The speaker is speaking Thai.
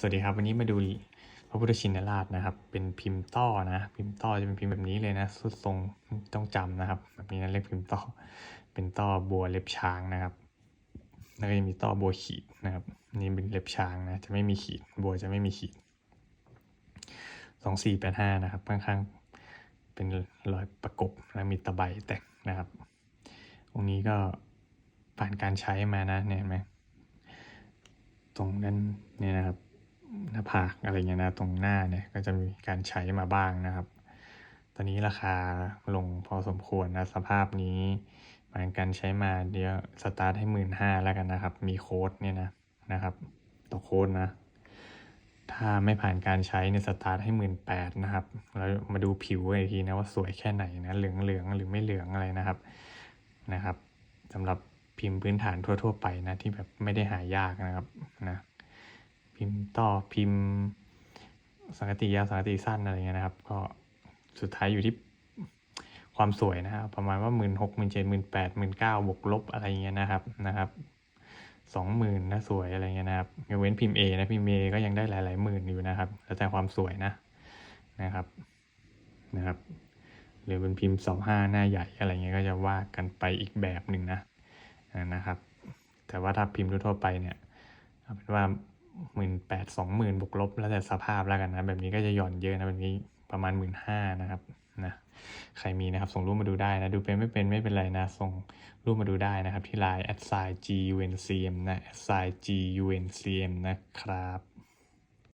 สวัสดีครับ วันนี้มาดูพระพุทธชินราชนะครับ เป็นพิมพ์ต้อนะ พิมพ์ต้อจะเป็นพิมพ์แบบนี้เลยนะสุดทรงต้องจำนะครับ แบบนี้นะเรียกพิมพ์ต้อเป็นต้อบัวเล็บช้างนะครับแล้วก็ยังมีต้อบัวขีดนะครับ นี่เป็นเล็บช้างนะ จะไม่มีขีด บัวจะไม่มีขีดสองสี่แปดห้านะครับข้างๆเป็นรอยประกบแล้วมีตะไบแต่งนะครับองค์นี้ก็ผ่านการใช้มานะเนี่ยเห็นไหมตรงนั้นเนี่ยนะครับ น้าผากอะไรเงี้ยนะตรงหน้าเนี่ยก็จะมีการใช้มาบ้างนะครับ ตอนนี้ราคาลงพอสมควรนะสภาพนี้ผ่านการใช้มาเดี๋ยวสตาร์ทให้หมื่นห้าแล้วกันนะครับ มีโค้ดเนี่ยนะนะครับต่อโค้ดนะ ถ้าไม่ผ่านการใช้เนี่ยสตาร์ทให้หมื่นแปดนะครับแล้วมาดูผิวอีกทีนะว่าสวยแค่ไหนนะเหลืองเหลืองหรือไม่เหลืองอะไรนะครับนะครับสำหรับพิมพ์พื้นฐานทั่ว ๆ ไปนะที่แบบไม่ได้หายากนะครับนะ พิมพ์ต่อพิมพ์สังกติยาวสังกติสั้นอะไรเงี้ยนะครับ ก็สุดท้ายอยู่ที่ความสวยนะครับประมาณว่าหมื่นหกหมื่นเจ็ดหมื่นแปดหมื่นเก้าบวกลบอะไรเงี้ยนะครับนะครับสองหมื่นนะสวยอะไรเงี้ยนะครับยกเว้นพิมพ์เอนะพิมพ์เอก็ยังได้หลายๆหมื่นอยู่นะครับ แล้วแต่ความสวยนะนะครับนะครับหรือเป็นพิมพ์สองห้าหน้าใหญ่อะไรเงี้ยก็จะว่ากันไปอีกแบบหนึ่งนะนะครับ แต่ว่าถ้าพิมพ์ทั่วไปเนี่ยเอาเป็นว่า หมื่นแปดสองหมื่นบวกลบ แล้วแต่สภาพแล้วกันนะ แบบนี้ก็จะหย่อนเยอะนะแบบนี้ประมาณหมื่นห้านะครับนะใครมีนะครับส่งรูปมาดูได้นะ ดูเป็นไม่เป็นไม่เป็นไรนะ ส่งรูปมาดูได้นะครับ ที่ไลน์ a d s i g u n c m นะ a d s i g u n c m นะครับ